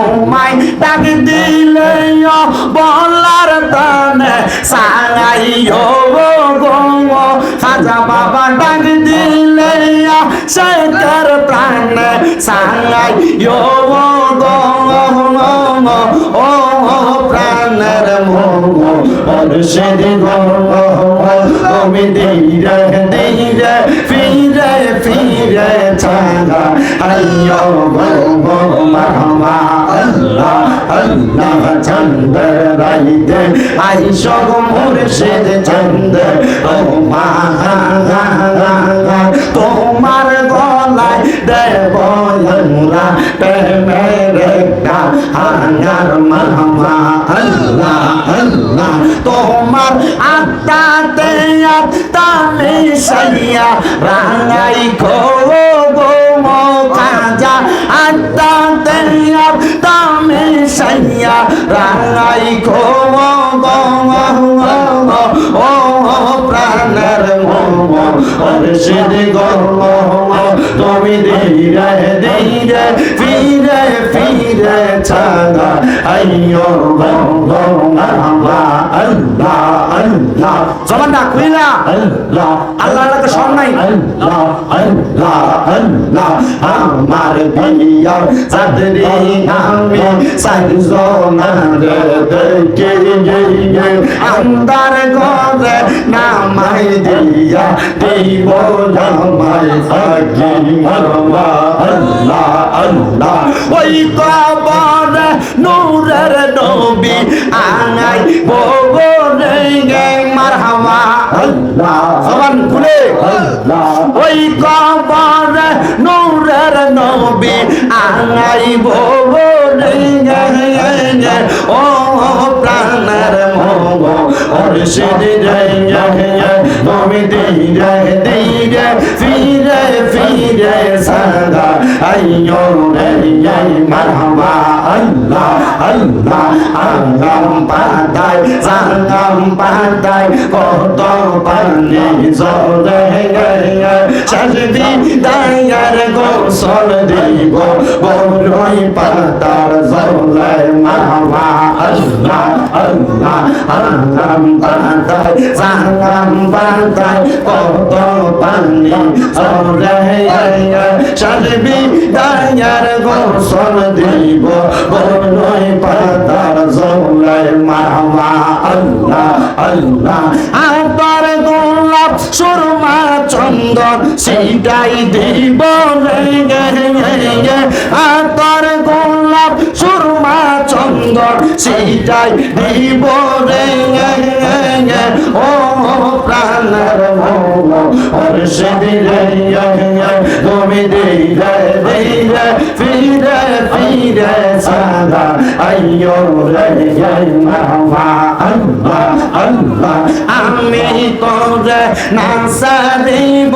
তোমায় ডাক দিলে বলার তানে সারাইও গো খাজা বাবা ডাক দিলে শেখর প্রাণে সারাইও গো ও প্রাণের মুর্শিদ গো তুমি ধীরে ধীরে ফিরে ফিরে ছাগা আইয়ো গো মামা আল্লাহ আল্লাহ চন্দ রাইতে আইসো গো মুর্শিদ চন্দ ও মা তোমার গলায় দেব আমরা প্রেমের একটা হাঙ্গার মামা আল্লাহ আল্লাহ তোমার আত্মাতে আত্মা মিশাইয়া রাঙাই খো দেয়া দামে সাইয়া রাঙাই গো, ও প্রাণের মর্ষিদ গর্ব, তুমি ধীরে ধীরে ফিরে ফিরে ছাদা আইয় গঙ্গা আল্লাহ। জবান ডাক কইলা আল্লাহ। আল্লাহ আল্লাহকে স্মরণ নাই। আমার বিয়ার সাদরি আমি সাইজো না দেখে গিয়ে আন্দার ঘরে নামাই দিয়া দেব নামাই সাকি মারমা। আল্লাহ আল্লাহ। ওই কবর নূরের নবী আনাই বগরে গে। মারহাবা। সবান খুলে। ওই কবর নূরের নবী আনাইব ও প্রাণের মগ অর্ষে রে তুমি দিয়ে দিয়ে ফিরে সদা আইয়ো রে মারহামা আল্লাহ আল্লাহ আঙ্গাম পাতায় সাঙ্গাম পাতায় কত পানি জলে গয়ে সাজবি দায়ার গোসল দিব বড়ই পাতার জলে মারহামা আল্লাহ আল্লাহ আঙ্গাম পাতায় সাঙ্গাম পাতায় কত পানি জলে চারবি দায়ার গোসল দিব। বলই পাতার জলাই মামা, আল্লাহ আল্লাহ। আবার গোলাপ, সুরমা, চন্দন সেটাই দিব। আবার গোলাপ, সুরমা, চন্দন সেটাই দিব। ও প্রাণের মন হর্ষে দিলে فيدا فيدا فيدا فيدا سادا أيوه لجينا مع الله الله আমি তোরে নাসা দেব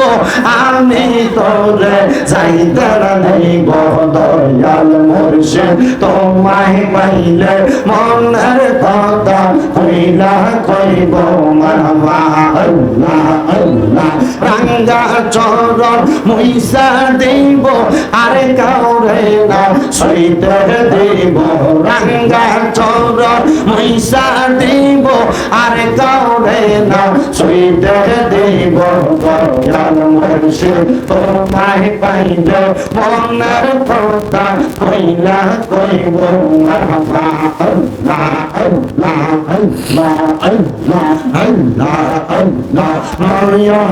আমি তোরে চাইতার নেব দয়াল মুর্শে তোমায় পাইলে মনের কথা কইলা কইব মারবা আল্লাহ আল্লাহ রাঙ্গা চরণ মুইসা দেব আর কাউরে না সইতে দেব রাঙ্গা চরণ মুইসা দেব আর কাউরে না সইতে দেব দয়াল মুর্শিদ তোমায় পাইলে মনের কথা কইলা কইব মারহাবা আল্লাহ আল্লাহ আল্লাহ আল্লাহ আল্লাহ আল্লাহ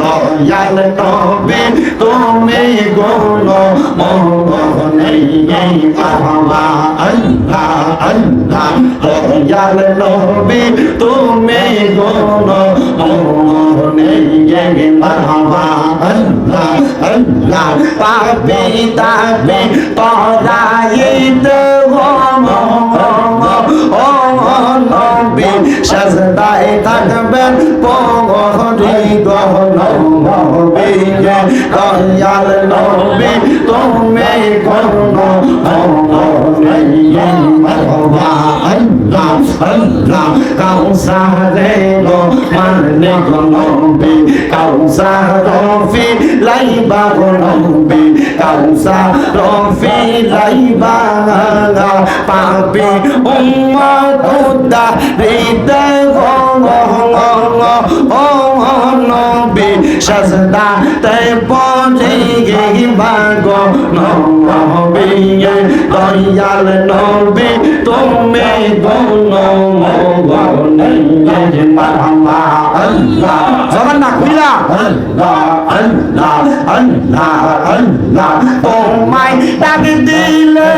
দয়াল তবে তুমি গোল মোহনেই আহবা আল্লাহ আল্লাহ দয়াল তবে তুমি গোল মোহনেই में मरहबा अल्लाह अल्लाह पापे ताबे पौरायद हो मो मो ओ मो नो बे सजदाए तकबे पोगोरी गो नो मो बे गयाल नो बे तुम्हें करो কাউসারে গো মানে গো নবী। কাউসার রফি লাইবা গো নবী। কাউসার রফি লাইবা পাপি উম্মত উদ্দা হৃদয় গো গো গো ও নবী সাজদা পৌঁছে গিবা গো নবী দয়াল নবী তুমি গুণ মগনে মারহাবা আল্লাহ জগন্নাথ মিলা আল্লাহ আল্লাহ আল্লাহ আল্লাহ তোমায় ডাক দিলে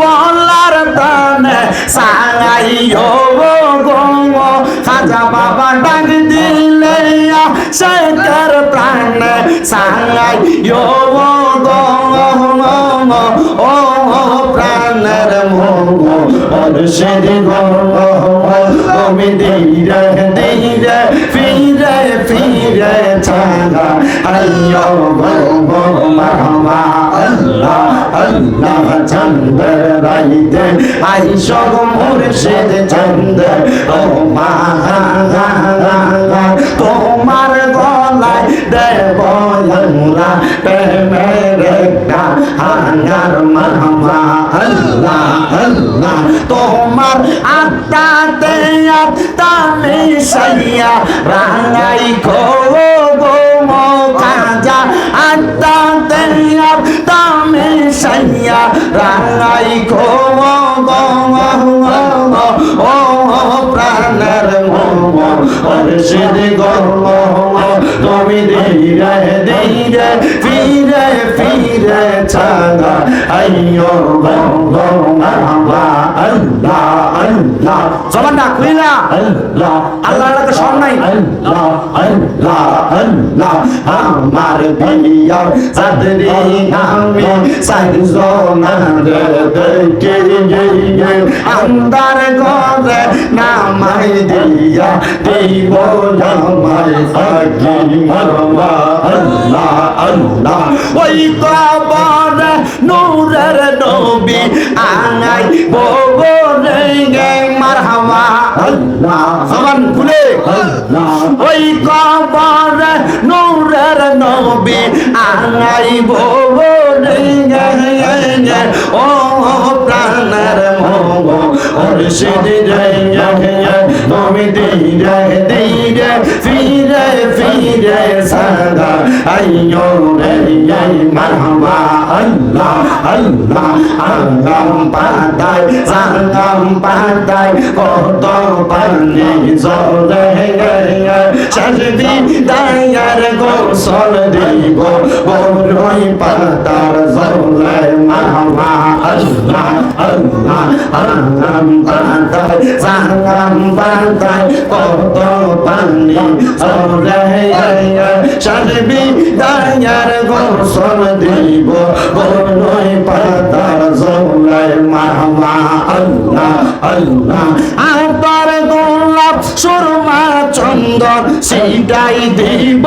বলার তানে সারাইও গো খাজা বাবা ডাক দিলে শেখর প্রাণে সারাইও গো ও প্রাণের মোহ। অরশের গো তুমি ধীরে ধীরে ফিরে ফিরে ছাগা। আইয়ো গো মামা আল্লাহ আল্লাহ চন্দ রাইতে আইসো মুর্শিদ চন্দ ও মা আমরা প্রেমের একটা হাঙ্গার মামা আল্লাহ আল্লাহ তোমার আত্মাতে আত্মা মিশাইয়া রাঙাই গো গো কাজা আত্মাতে আত্মা মিশাইয়া রাঙাই গো গো ও মোহ অর্ষিদ গো তুমি ধীরে ধীরে ফিরে ফিরে ছাগা আইয়ো গো গো মারহাবা আল্লাহ। আল্লাহ আল্লাহ সব নাই। আমার বিয়া সাদরি আমি সাইজো না দেখে গিয়ে আন্দার ঘরে নামাই দিয়া দেব নামাই সাকি মারবা আল্লাহ আল্লাহ। ওই কবর নূরের নবী আনাই ববরে গে মারহাবা আল্লাহ সমান খুলে। ওই কবর নূরের নবী আনাই ববরে গে ও প্রাণের মোহ অর্ষিদ জয় সদা আইয়ো রে মারহাবা আল্লাহ আল্লাহ আঙ্গাম পাতায় সাঙ্গাম পাতায় কত পানি জলে সাজবি দায়ার গোসল দিব বড়ই পাতার জলে মারহাবা আল্লাহ আল্লাহ আঙ্গাম পাতায় সাঙ্গাম পাতায় কত পানি জলে সাজবি দায়ার গোসল দিব। বলই পাতার জলে মামা, আল্লাহ আল্লাহ। আর তার গোলাপ, সুরমা, চন্দন সেটাই দিব।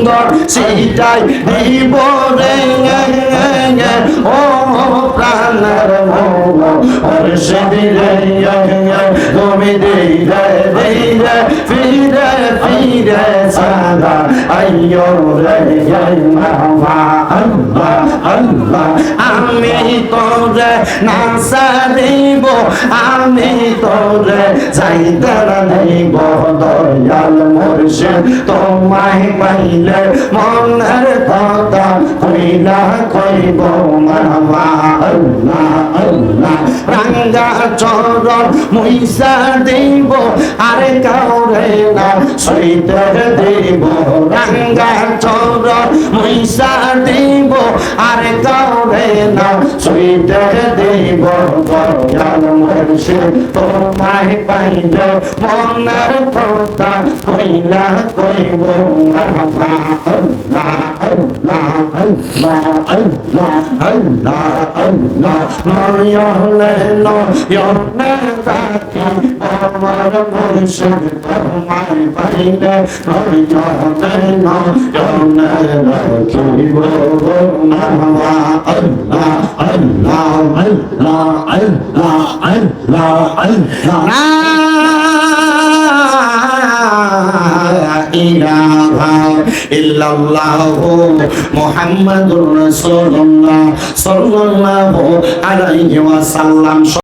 চন্দন সেটাই দিব রে। ও প্রাণের তুমি ধীরে ধীরে ফিরে আইয়ো রে মামা আল্লাহ আল্লাহ, আমি তোরে নাসা দিব, আমি তোরে যাইতে নেব দয়াল মুর্শিদ, তোমায় পাইলে মনের কথা কইলা কইব মামা, আল্লাহ আল্লাহ, রাঙ্গা চরণ মুইসা দিব, আরে কাউরে না সইতে দিব রাঙ্গা চরণ মুইসা দিব আরে কাউরে না সইতে দিব দয়াল মুর্শিদ তোমায় পাইলে মনের কথা কইলা কইব আল্লাহ আল্লাহ আল্লাহ আল্লাহ আল্লাহ আল্লাহ নয়নে নয়নে তাকি আমার মুর্শিদ তোমায় পাইলে নয়নে নয়নে রাখিব মারহাবা আল্লাহ